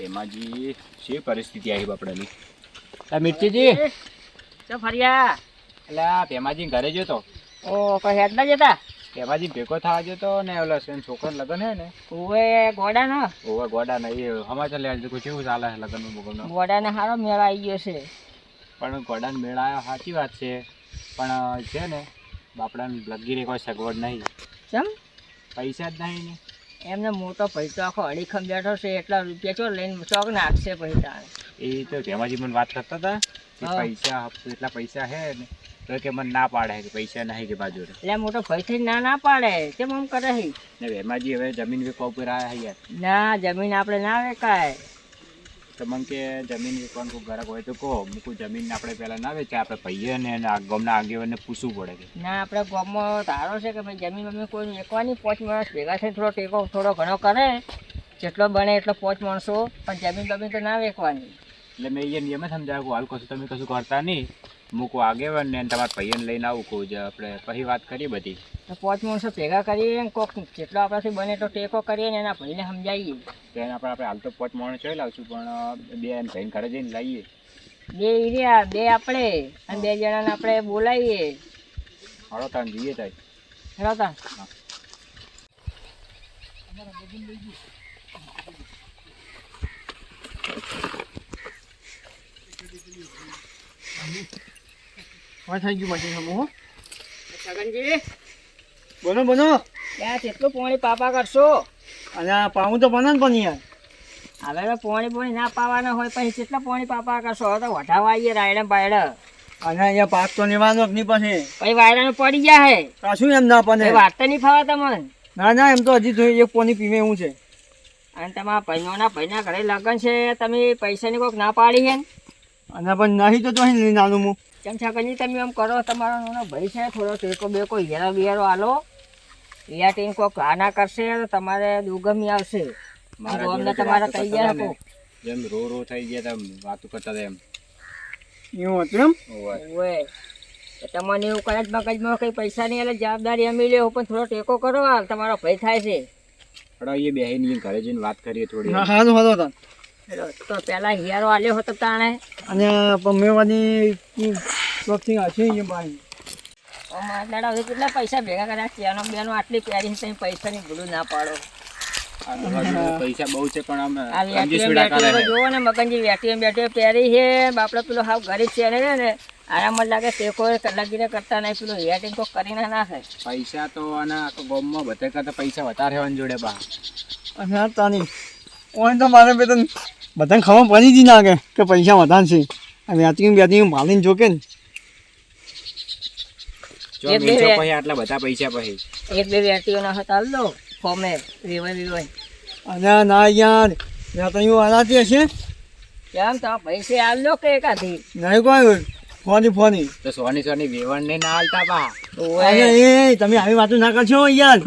તેમાંજી શી પરિસ્થિતિ આવી બાપડાની? આ મિર્ચીજી? તો ફર્યા. એટલે આ ભેમાજી ઘરે જતો? ઓ કોઈ હેડ ના જતા? પેમાજી ભેગો થવા જતો ને ઓલો સેન છોકરા લગન હે ને? ઓવે ગોડા નો ઓવે ગોડા ને એ સમાચાર લેવા કોઈ કેવું ચાલે છે લગન બગનનો? ગોડા ને હારો મેળા આવી ગયો છે. પણ ગોડાને મેળાયો સાચી વાત છે. પણ છે ને બાપડાને લગીરે કોઈ સગવડ નહીં. ચમ? પૈસા જ નહીં ને. એમને મોટો પૈસો આખો અડીખમ બેઠો છે એટલા રૂપિયા ચો લઈને ચોક નાખશે પૈસા. એ તો ભેમાજી મને વાત કરતા હતા કે પૈસા હપ્તો એટલા પૈસા હે ને તો કે મને ના પાડે કે પૈસા નહીં કે બાજુ એટલે મોટો પૈસા ના ના પાડે. કેમ આમ કરે છે ને ભેમાજી હવે જમીન વેચવા ઉપર આવ્યા યાર. ના જમીન આપણે ના વેચાય. તો મને કે જમીન વેચવાનું કોઈ ઘરક હોય તો કહો. મૂકું જમીન આપણે પહેલાં ના વેચે આપણે ભાઈએ ને ગામના આગેવાનને પૂછવું પડે કે. ના આપણે ગામમાં તારો છે કે ભાઈ જમીન અમે કોઈ વેચવાની પાંચ માણસ ભેગા થઈને થોડો ટેકો થોડો ઘણો કરે જેટલો બને એટલો પાંચ માણસો પણ જમીન બમીન તો ના વેચવાની. એટલે મેં એ નિયમ સમજાવ્યું હાલ કશું તમે કશું કરતા નહીં. મૂકું આગેવાન ને તમારા ભાઈને લઈને આવું કહું છે. આપણે પછી વાત કરીએ બધી. તો પાંચ માણસો ભેગા કરીએ ને કોક જેટલો આપણાથી બને એટલો ટેકો કરીએ ને એના ભાઈને સમજાવીએ. તેને આપણે આપણે હાલ તો પોચ માણસ જોઈ લાવશું પણ બે એમ ભાઈને ઘરે જઈને લઈએ બે રહ્યા બે આપણે અને બે જણાને આપણે બોલાવીએ. હાલો તાન જઈએ તાઈ. હેરાતા થઈ ગયું પછી સમૂહ? છગનજી બોલો બોલો. ત્યાં કેટલું પોણી પાપા કરશો. અને પાવું તો બને ને પણ યાર. હવે તો પોણી પોણી ના પાવાના હોય પછી કેટલા પોણી પાપા કરશો હવે તો વઢાવા આવીએ રાયડા બાયડા. અને અહીંયા પાક તો નિવાનો જ નહીં પછી. પછી વાયરાનું પડી ગયા હે કશું એમ ના પડે વાત તો નહીં ફાવા તમને? ના ના એમ તો હજી જોઈએ એક પોની પીવે એવું છે. અને તમારા ભાઈઓના ભાઈના ઘરે લગ્ન છે તમે પૈસાની કોઈક ના પાડી છે અને પણ નહીં તો લઈને આલું હું કેમ છકનજી તમે એમ કરો તમારો નાનો ભાઈ છે થોડો ટેકો બેકો હિયારો બિયારો આલો હિયા ટીમ કોક આના કરશે તો તમારે દુર્ગમી આવશે. મારા અમને તમારે કહી કરતા ગયા હતો જેમ રો રો થઈ ગયા તેમ વાતો કરતા હતા એમ. એવું હતું એમ. ઓવે તમને એવું કરે જ મગજમાં કંઈ પૈસા નહીં એટલે જવાબદારી અમે લેવો પણ થોડો ટેકો કરો હાલ તમારો ભાઈ થાય છે. પણ એ બેહીને ઘરે જઈને વાત કરીએ થોડી. હા હા સારું હતા તો પેલા હિયારો આલ્યો હતો તાણે. અને પમેવાની વખતે હશે અહીંયા પાણી દાડા હવે કેટલા પૈસા ભેગા કર્યા? ચેનો બેનો આટલી પ્યારી છે પૈસા પૈસાની ભૂલું ના પાડો. પૈસા બહુ છે પણ આમ. જોવો ને મગનજી વેટીએમ બેટીઓ પહેરી છે. બાપડો પેલો હાવ ગરીબ છે ને ને આરામ જ લાગે ટેકો લગીને કરતા નહીં પેલું હેટિંગ તો કરીને નાખે પૈસા તો આના આખા ગામમાં બધા કરતા પૈસા વધારે હોય જોડે બા. અને તાની ઓય તો મારે બે તો બધાને ખબર પડી જ નાખે કે પૈસા વધારે છે. આ વ્યાતી વ્યાતી ભાલીને જોકે ને. આટલા બધા પૈસા પછી એક બે ના હતા લો ફોમે વિવય વિવય અને ના યાર ત્યાં તો એવું આનાથી હશે કેમ તો પૈસે આલ્યો કે એકાથી? નહીં કોઈ ફોની ફોની. તો સોની સોની વેવણ ને ના હાલતા બા. એ તમે આવી વાતો ના કરશો યાર.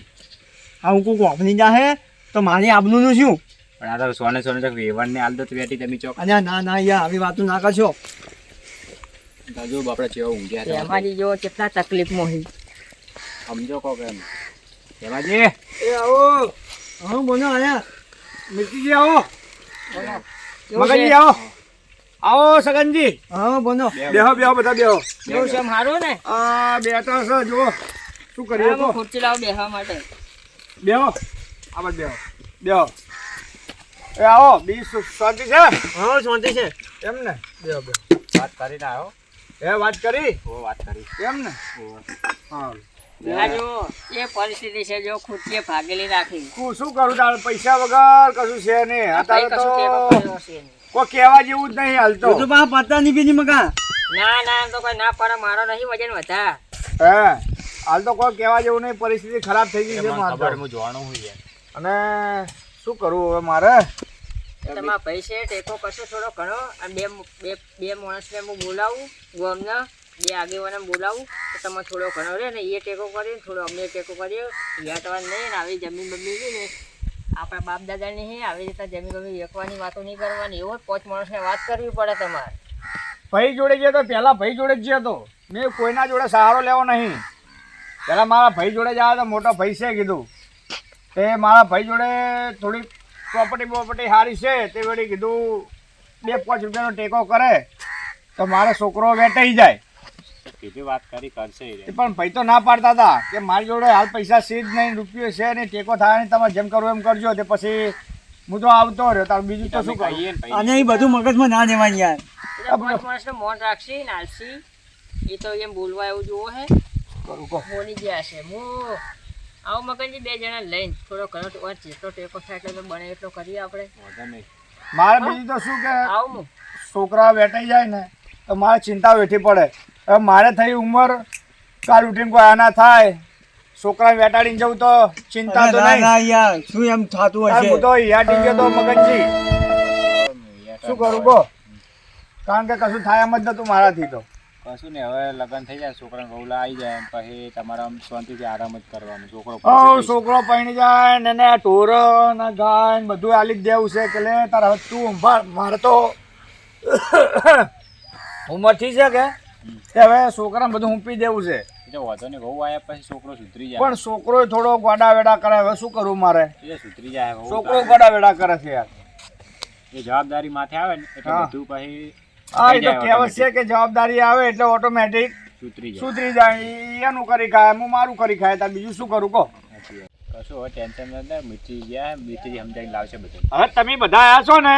આ હું કોઈ ઓફની જાહે તો મારે આબરૂનું શું? પણ આ તો સોને સોને ચક વેવણ ને હાલ દો તો બેટી તમે ચોક. અને ના ના યાર આવી વાતો ના કરશો. હજુ બાપડા ચેવા ઊંઘ્યા છે અમારી જો કેટલા તકલીફમાં મોહી સમજો કો એમ. કેવાજી એ આવો. હા બોલો આયા. મિર્ચીજી આવો. મગનજી આવો. આવો સગનજી. હા બોનો બેહો, બેહો બધા બેહો. કેવું છે મારું ને? આ બેઠા છે જુઓ. શું કરીએ તો? હું લાવ લાવું બેસવા માટે. બેહો. આવા બેહો. બેહો. એ આવો બી શાંતિ છે? હા શાંતિ છે. એમ ને? બે બે. વાત કરીને આવ્યો એ વાત કરી? હો વાત કરી. એમ ને? હા જો એ પરિસ્થિતિ છે જો ખૂટીએ ભાગેલી રાખી હું શું કરું તારે? પૈસા વગર કશું છે નહીં. અત્યારે તો. કોઈ કહેવા જેવું જ નહીં હાલતો તો. બા પત્તા ની બીજી મગા. ના ના તો કોઈ ના પડે. મારો નહીં વજન વધા હે હાલ તો કોઈ કહેવા જેવું નહીં. પરિસ્થિતિ ખરાબ થઈ ગઈ છે મારે ખબર હું જોવાનું હોય અને શું કરવું હવે મારે? તમારા પૈસે ટેકો કરશો થોડો ઘણો અને બે બે બે માણસને હું બોલાવું ગામના બે આગેવાને બોલાવું તો તમે થોડો ઘણો રહે ને એ ટેકો કરીને થોડો અમને ટેકો કર્યો. યાટવાનું નહીં ને આવી જમીન બમીન ને આપણા બાપ દાદાની હે આવી રીતે જમીન બમી વેકવાની વાતો નહીં કરવાની. એવો જ પાંચ માણસને વાત કરવી પડે તમારે. ભાઈ જોડે ગયો તો પહેલાં ભાઈ જોડે જ ગયો તો. મેં કોઈના જોડે સહારો લેવો નહીં. પહેલાં મારા ભાઈ જોડે જાય તો મોટો ભાઈ છે કીધું. તે મારા ભાઈ જોડે થોડીક પ્રોપર્ટી પ્રોપર્ટી સારી છે તે વળી કીધું બે પાંચ રૂપિયાનો ટેકો કરે તો મારો છોકરો વેટાઈ જાય. કીધી વાત કરી કરશે પણ ભાઈ તો ના પાડતા હતા કે મારી જોડે હાલ પૈસા છે જ નહીં રૂપિયો છે ને ટેકો થાય ને તમે જેમ કરો એમ કરજો તે પછી હું તો આવતો રહ્યો તાર બીજું તો શું કહીએ અને એ બધું મગજમાં ના લેવાય યાર. પાંચ માણસનું મોન રાખશી ને એ તો એમ બોલવા એવું જોવો હે. કરું કહો. બોલી ગયા છે. હું આવું મગનજી બે જણા લઈને થોડો ઘણો ટૂંકો જેટલો ટેકો થાય એટલો બને એટલો કરીએ આપણે. મારે બીજું તો શું કે આવું છોકરા વેટાઈ જાય ને તો મારે ચિંતા વેઠી પડે. હવે મારે થઈ ઉંમર કાલ ઉઠીને કોઈ આના થાય છોકરા વેટાડીને જવું તો ચિંતા તો નહીં. ના યાર શું એમ થતું હશે? હું તો યાર ગયો તો મગનજી. શું કરું કહો કારણ કે કશું થાય એમ જ નતું મારાથી તો. કશું નહીં હવે લગ્ન થઈ જાય છોકરા ગૌલા આવી જાય પછી તમારે આમ શાંતિથી આરામ જ કરવાનો છોકરો છોકરો પૈણી જાય ને એને ઢોર ને ગાય ને બધું આલી જ દેવું છે કે લે તાર હવે તું મારે તો ઉંમર થઈ છે કે? હવે છોકરાને બધું ઉંપી દેવું છે. વાંધો નહીં વહુ આવ્યા પછી છોકરો સુધરી જાય. પણ છોકરો થોડો ગોડા વેડા કરે હવે શું કરવું મારે? સુધરી જાય છોકરો ગોડા વેડા કરે છે યાર. એ જવાબદારી માથે આવે ને એટલે બધું પછી થઈ તો કહેવત છે કે જવાબદારી આવે એટલે ઓટોમેટિક સુધરી જાય. એનું કરી ખાય હું મારું કરી ખાય તાર બીજું શું કરું કહો. કશું ટેન્શન નથી મીઠી ગયા મીઠી સમજાઈને લાવશે બધું. હવે તમે બધા આવ્યા છો ને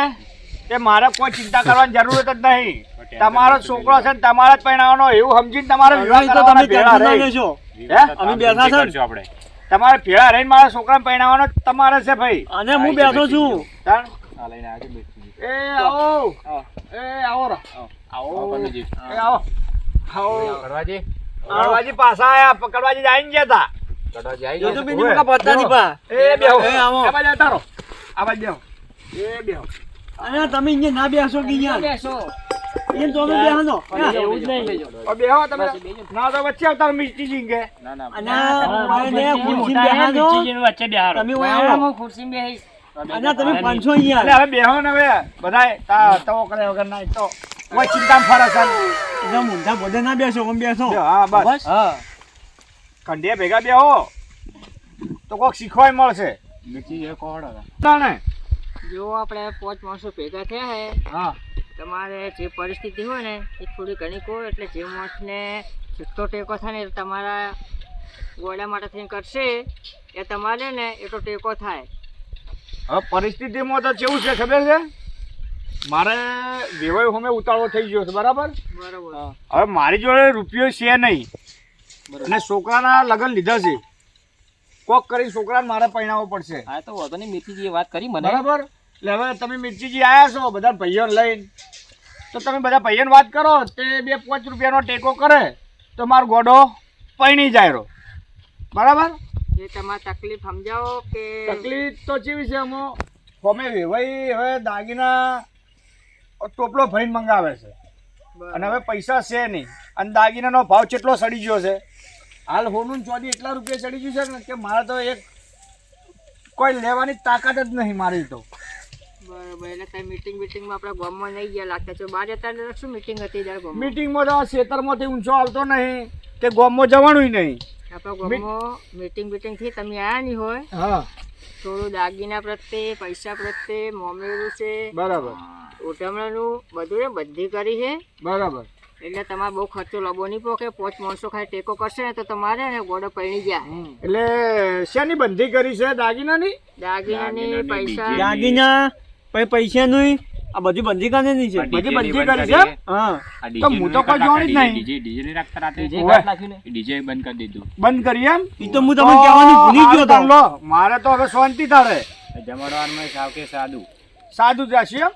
તે મારે કોઈ ચિંતા કરવાની જરૂરત જ નહીં. તમારો છોકરો છે ને તમારા જ પરણાવવાનો એવું સમજીને તમારે વિવાહ તો તમે ભેળા રહી. છો અમે બેઠા છે આપણે. તમારે ભેળા રહીને મારા છોકરાને પરણાવવાનો તમારે છે ભાઈ. અને હું બેઠો છું? આ લઈને આવજો મીઠી. એ આવો આવો. એ આવો રો. આવો એ આવો આવો કડવાજી પાછા આયા કડવાજી આઈને ગયા તા કડવાજી આઈ ગયા બીજું છે? પતા ની પા એ બેહો એ આવો. આ બાજુ આવતા રહો. આ બાજુ બેહો. એ બેહો અરે તમે અહીંયા ના બેસો કે યાર બેસો અહીંયા તો અમે બેહવાનો એવું જ નહીં ઓ બેહો તમે ના તો વચ્ચે આવતા રહો મિસ્ટીજી કે ના ના અને મને ખુરશીમાં બેહાડો. તમે ઓયા હું ખુરશી બેહીશ અને તમે પાંચસો એટલે હવે બેહો ને હવે. બધાય તા તવો કરે વગર ના તો. કોઈ ચિંતા ફરક છે એટલે મૂંઢા બધે ના બેસો બેસો? હા બસ. હા. કંઢિયા ભેગા બેહો. તો કોક શીખવાય મળશે. જો આપણે પાંચ માણસો ભેગા થયા હે હા. તમારે જે પરિસ્થિતિ હોય ને એ થોડી ઘણી કહો એટલે જે માણસને જેટલો ટેકો થાય ને તમારા ગોળા માટે થઈને કરશે એ તમારે ને એટલો ટેકો થાય. હવે પરિસ્થિતિમાં તો કેવું છે ખબર છે? મારે વેવાય હોમે ઉતાળવો થઈ ગયો છે બરાબર? બરોબર. હવે મારી જોડે રૂપિયો છે નહીં. અને છોકરાના લગ્ન લીધા છે. કોક કરી છોકરાને મારે પરણાવવો પડશે. હા તો વાંધો નહીં મીઠીજીએ વાત કરી મને. બરાબર? એટલે હવે તમે મિર્ચીજી આવ્યા છો બધા ભાઈઓને લઈને. તો તમે બધા ભાઈઓને વાત કરો તે બે પાંચ રૂપિયાનો ટેકો કરે તો મારો ગોડો પૈણી જાય રહ્યો. બરાબર? એ તમારે તકલીફ સમજાવો કે તકલીફ તો જેવી છે અમો. હોમે વેવાઈ હવે દાગીના ટોપલો ભરીને મંગાવે છે. અને હવે પૈસા છે નહીં. અને દાગીનાનો ભાવ કેટલો સડી ગયો છે? હાલ હોનું ચોદી એટલા રૂપિયા ચડી ગયું છે ને કે મારે તો એક કોઈ લેવાની તાકાત જ નહીં મારી તો. બરોબર એટલે કઈ મીટિંગ બીટિંગમાં આપણે ગામમાં નહીં ગયા લાગતા. છો બહાર જતા શું મીટિંગ હતી મીટિંગમાં તો ખેતરમાંથી ઊંચો આવતો નહીં કે ગામમાં જવાનું નહીં. આપણા ગામમાં મીટિંગ બીટિંગથી તમે આવ્યા નહીં હોય. હા. થોડું દાગીના પ્રત્યે પૈસા પ્રત્યે મોમેરું છે. બરાબર. ઉઠમણાનું બધું એ બધી કરી છે. બરાબર. એટલે તમારે બહુ ખર્ચો લાવવો નહીં પોકે પોચ માણસો ખાલી ટેકો કરશે ને તો તમારે ને ગોડો પૈણી ગયા એટલે શેની બંધી કરી છે? દાગીનાની? દાગીનાની પૈસા દાગીના પૈસા નહીં આ બધી બંધી કાને છે. બધી બંધી કરી કરી છે? હા. તો હું તો કોઈ રાખતા જ નહીં. ડીજે ડીજે નહીં રાખતા રાતે ઓવે. ડીજે બંધ કરી દીધું. બંધ કરી એમ? ઈ તો હું તમને કહેવાનું ભૂલી ગયો તો. તો લો, મારે તો હવે શાંતિ તારે જમાડવામાં સાવ કે સાદું. સાદું જ રાશી એમ?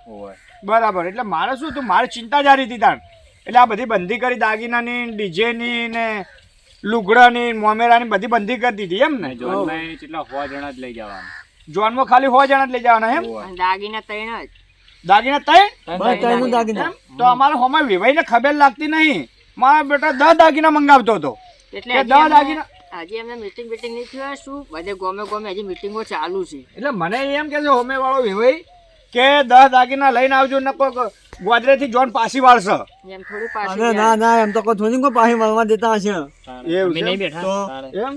બરાબર એટલે મારે શું હતું? મારે ચિંતા જારી હતી તાણ. એટલે આ બધી બંધી કરી દાગીનાની ડીજેની ને લુગડાની મોમેરાની બધી બંધી કરી દીધી એમ ને? જોનમાં કેટલા સો જણા જ લઈ જવાના. જોનમાં ખાલી સો જણા જ લઈ જવાના એમ? દાગીના ત્રણ જ. દાગીના તઈ? બસ દાગીના. તો અમારે હોમાં ને ખબર લાગતી નહીં. મારા બેટા દસ દાગીના મંગાવતો હતો. એટલે દસ દાગીના એમને મીટિંગ બીટિંગ નહીં થયું શું? બધે ગોમે ગોમે હજી મીટિંગો ચાલુ છે. એટલે મને એમ કે છે હોમે વાળો વેવાઈ કે દસ દાગીના લઈને આવજો ને કોઈક ગોદરેથી જોન પાછી વાળશે. એમ થોડી અરે ના ના એમ તો કોઈ થોડી કોઈ દેતા હશે. એવું એમ?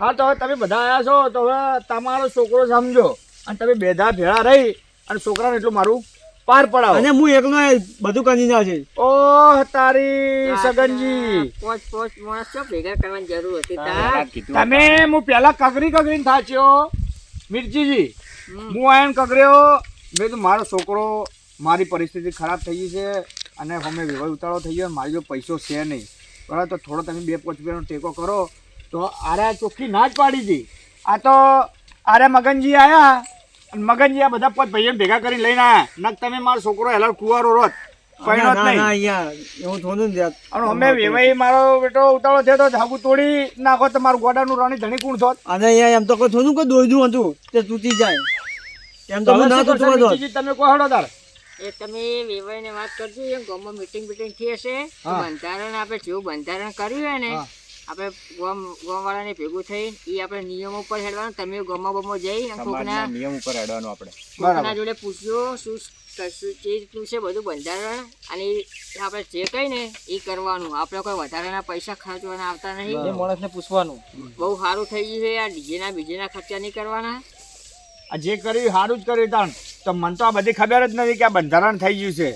હા તો હવે તમે બધા આવ્યા છો તો હવે તમારો છોકરો સમજો. અને તમે બેધા ભેળા રહી અને છોકરાને એટલું મારું પાર પડાવ. અને હું એકલો એ બધું કરી ના છે. ઓહ તારી સગનજી. પોચ પોચ માણસ છો ભેગા કરવાની જરૂર હતી પહેલા તમે હું પેલા કગરી કગરીને થાચ્યો મિર્ચીજી હું આયન કગર્યો મેં તો મારો છોકરો મારી પરિસ્થિતિ ખરાબ થઈ ગઈ છે અને અમે વિવાહ ઉતાળો થઈ ગયો મારી જો પૈસો છે નહીં. બરાબર તો થોડો તમે બે પાંચ રૂપિયાનો ટેકો કરો. તો આરે ચોખ્ખી ના જ પાડી હતી. આ તો આરે મગનજી આયા. અને મગનજી આ બધા પદ ભાઈ ભેગા કરીને લઈને આયા. નક તમે મારો છોકરો હેલાલ કુવારો રોત કઈનો જ ના ના નહીં યાર એવું થોડું ને યાર. અને અમે વેવાઈ મારો બેટો ઉતાળો થયો તો ધાબુ તોડી નાખો તમારું મારું ગોડાનું રાણી ધણી કોણ થોત અને એમ તો કોઈ થોડું કે દોડ્યું હતું તે તૂટી જાય. એમ તો ના તૂટવા તમે હડો તાર. એ તમે વેવાઈને વાત કરજો એમ ગામમાં મીટિંગ બીટિંગ થઈ હશે બંધારણ આપણે જેવું બંધારણ કર્યું હોય ને. આપણે ગોમ ગામવાળાને ભેગું થઈને એ આપણે નિયમો ઉપર હેડવાનું. તમે ગોમો બમો જઈ અને કોકના નિયમ ઉપર હેડવાનું આપણે. કોકના જોડે પૂછ્યો શું શું જે રીતનું છે બધું બંધારણ. અને આપણે જે કઈ ને એ કરવાનું. આપણે કોઈ વધારાના પૈસા ખર્ચવાના આવતા નહીં. માણસને પૂછવાનું. બહુ સારું થઈ ગયું છે આ ડીજેના બીજેના ખર્ચા નહીં કરવાના. આ જે કર્યું સારું જ કર્યું તાણ. તો મને તો આ બધી ખબર જ નથી કે આ બંધારણ થઈ ગયું છે.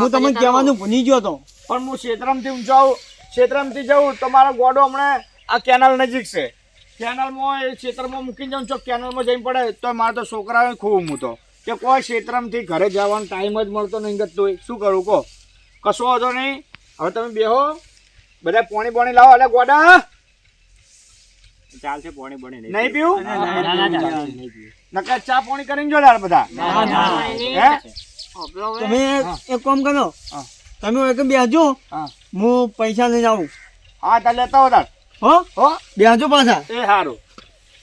હું તમને કહેવાનું ભૂલી ગયો તો. પણ હું ક્ષેત્રમથી ઊંચો આવું. ક્ષેત્રમથી જવું તો મારો ગોડો હમણાં આ કેનાલ નજીક છે. કેનાલમાં એ ક્ષેત્રમાં મૂકીને જાઉં છો કેનાલમાં જઈને પડે તો મારે તો છોકરાઓને ખૂબ હું તો કે કોઈ ક્ષેત્રમથી ઘરે જવાનો ટાઈમ જ મળતો નહીં ગતતો શું કરું કહો. કશો વાંધો નહીં. હવે તમે બેહો. બધા પોણી પોણી લાવો. એટલે ગોડા. ચાલશે પોણી પોણી નહીં પીવું? નકર ચા પોણી કરીને જોડે બધા. તમે એક કામ કરો. હા. તમે એક બેસજો હા પૈસા લઈને આવું. હા તાર લેતા હો? હો? હો બેહજો પાછા. એ સારું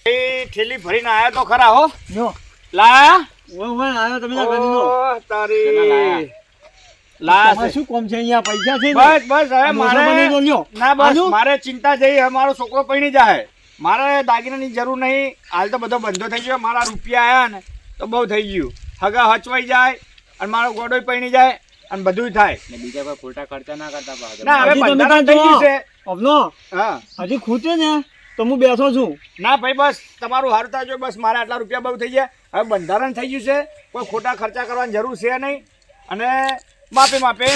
એ થેલી ભરીને આયા તો ખરા હો? જો. લાયા? ઓય ઓય આવ્યો તમે ના તારી. લાયા. છે. શું કોમ છે? અહીંયા પૈસા છે બસ બસ હવે મારે ના બસ મારે ચિંતા જઈ હવે મારો છોકરો પૈણી જાય મારે દાગીનાની જરૂર નહીં. હાલ તો બધો બંધો થઈ ગયો. મારા રૂપિયા આયા ને તો બહુ થઈ ગયું. હગા હચવાઈ જાય અને મારો ગોડો પૈણી જાય. અને બધું થાય. ને બીજા કોઈ ખોટા ખર્ચા ના કરતા પાછા. ના હવે બંધારણ થઈ ગયું છે. અવનો હા. હજી ખૂટે ને તો હું બેઠો છું. ના ભાઈ બસ. તમારું હારું થાય જો બસ મારા આટલા રૂપિયા બહુ થઈ ગયા. હવે બંધારણ થઈ ગયું છે. કોઈ ખોટા ખર્ચા કરવાની જરૂર છે નહીં. અને માપે માપે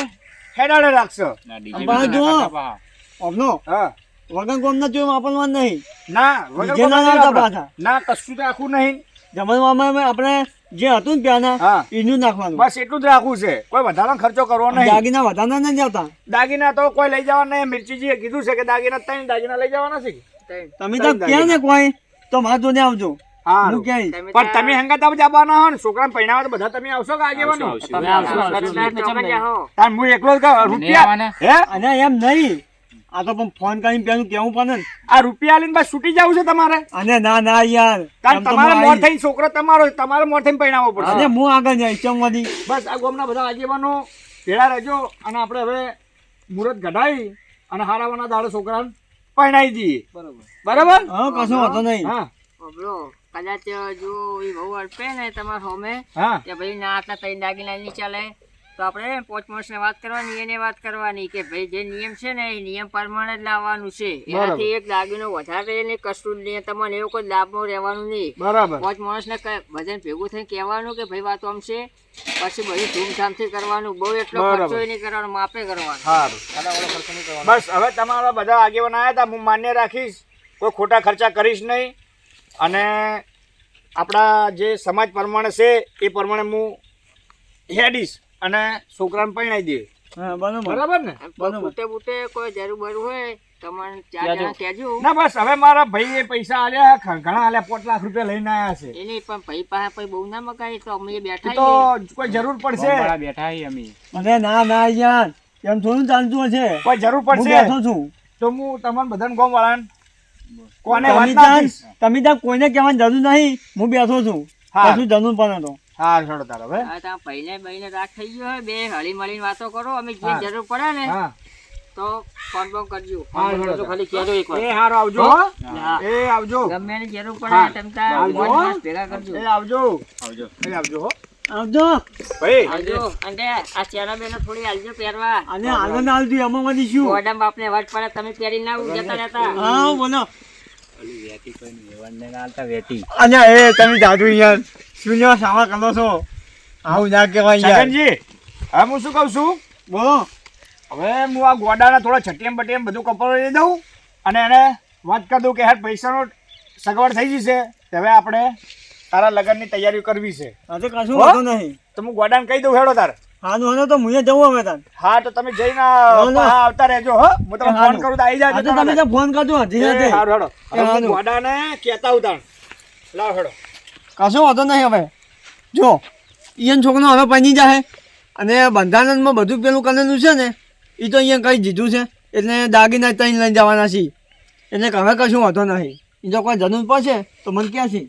હેડાડે રાખશો. ના, ના. અબનો હા. વગર કોમના જોયું વાપરવાનું નહીં. ના વગર ના. ના કશું તો આખું નહીં. જમણવામાં આપણે જે હતું ને પ્યાના એનું નાખવાનું. બસ એટલું જ રાખવું છે. કોઈ વધારાનો ખર્ચો કરવો નહીં. દાગીના વધારના નહીં જતા દાગીના તો કોઈ લઈ જવાના નહીં. મિર્ચીજીએ કીધું છે કે દાગીના ત્રણ દાગીના લઈ જવાના છે તમે તો ક્યાં ને કોઈ? તો મારા જોડે આવજો. હા હું પણ તમે હંગાત જવાના હો ને. છોકરાને પહેણાવા તો બધા તમે આવશો કે આગેવાનો? હું એકલો જ રૂપિયા હે? અને એમ નહીં. આ તો પણ ફોન કરીને પેલું કેવું પણ ને. આ રૂપિયા લઈને બસ છૂટી જવું છે તમારે? અને ના ના યાર. કારણ તમારે મોર થઈને છોકરો તમારો તમારે મોર થઈને પહેણાવવો પડશે. અને હું આગળ જાય ચમવાની બસ આ ગામના બધા આગેવાનો ભેળા રહેજો અને આપણે હવે મુહૂર્ત ઘડાવી અને હારાવાના દાડો છોકરાને પરણાવી દઈએ. બરાબર. હા કશો વાંધો નહીં. હા. કદાચ જો એ બહુ અડપે ને તમારા હોમે કે ભાઈ ના આટલા ત્રણ દાગીના નહીં ચાલે. તો આપણે પોચ માણસને વાત કરવાની એને વાત કરવાની કે ભાઈ જે નિયમ છે ને એ નિયમ પ્રમાણે જ લાવવાનું છે. એનાથી એક દાગીનો વધારે ને કશું નહીં. તમને એવું કોઈ લાભમાં રહેવાનું નહીં. બરાબર. પોચ માણસને ભજન ભેગું થઈને કહેવાનું કે ભાઈ વાત આમ છે. પછી બધું ધૂમધામથી કરવાનું. બહુ એટલો ખર્ચો નહીં કરવાનો માપે કરવાનું. બસ હવે તમારા બધા આગેવાન આવ્યા હતા હું માન્ય રાખીશ. કોઈ ખોટા ખર્ચા કરીશ નહીં. અને આપણા જે સમાજ પ્રમાણે છે એ પ્રમાણે હું હેડીશ. અને છોકરાને પરણાવી દે. બરાબર બરાબર ને? કોઈ બુટે બુટે કોઈ જરૂર બરું હોય તમને ચાર જણા કહેજો. ના બસ હવે મારા ભાઈએ પૈસા આલ્યા ઘણા આલ્યા પોચ લાખ રૂપિયા લઈને આવ્યા છે. એની પણ ભાઈ પાસે પછી બહુ ના મગાય તો અમે બેઠા તો કોઈ જરૂર પડશે? ગામવાળા બેઠા અમે. મને ના ના યાર. એમ થોડું ચાલતું હશે. કોઈ જરૂર પડશે? બેઠો છું. તો હું તમને બધાને ગામ વાળાને કોને તમે વાત ત્યાં તમે ત્યાં કોઈને કહેવાની જરૂર નહીં. હું બેઠો છું. હા. કશું જરૂર પડે તો. હા છોડો તારો હવે. હા ભાઈને ભાઈને રાખ થઈ ગયો બે હળી મળીને વાતો કરો અમે જે જરૂર પડે ને હા. તો ફોન બોન કરજો. હા, ખાલી કહેજો એકવાર એ હારો આવજો. એ આવજો. ગમે એની જરૂર પડે તમે તા આવજો. ભેગા કરજો. એ આવજો. આવજો. એ આવજો હો. આવજો. ભાઈ. આવજો. અને આ ચેના બેનો થોડી આલજો પહેરવા. અને આનંદ આવજો એમાં મને શું ગોડા બાપને વટ પડે તમે પહેરી ના આવું જતા રહેતા. હા બોલો. ઓલી વેટી કોઈ વેવાણને ના આલતા વેટી. અને એ તમે જાદુ યાર શૂન્ય સામા કરો છો. આવું ના કહેવાય યાર. હવે હું શું કહું છું? બોલો. હવે હું આ ગોડાના થોડા છટીએમ બટીએમ બધું કપડો લઈ દઉં અને એને વાત કરી દઉં કે હેડ પૈસાનો સગવડ થઈ જશે. હવે આપણે તારા લગ્નની તૈયારીઓ કરવી છે. આ તો કશું વાંધો નહીં. તો હું ગોડાને કહી દઉં હેડો તાર. હાનું હાનું તો હું જવું અમે તાર. હા તો તમે જઈને ના. આવતા રહેજો હો. હું તમને ફોન કરું તો આવી તો તમે ફોન કરજો હજી હારું હેડો. હું. ગોડાને કહેતા ઉતાર. લાવ હેડો. કશો વાંધો નહીં હવે. જો, ઈયન છોકરો હવે પૈની જાય અને બંધારણમાં બધું પેલું કરેલું છે ને એ તો અહીંયા કંઈ દીધું છે. એટલે દાગીના ત્યાં લઈને જવાના છીએ. એટલે હવે કશું વાંધો નહીં. એ જો કોઈ જરૂર પડશે તો મને ક્યાં છે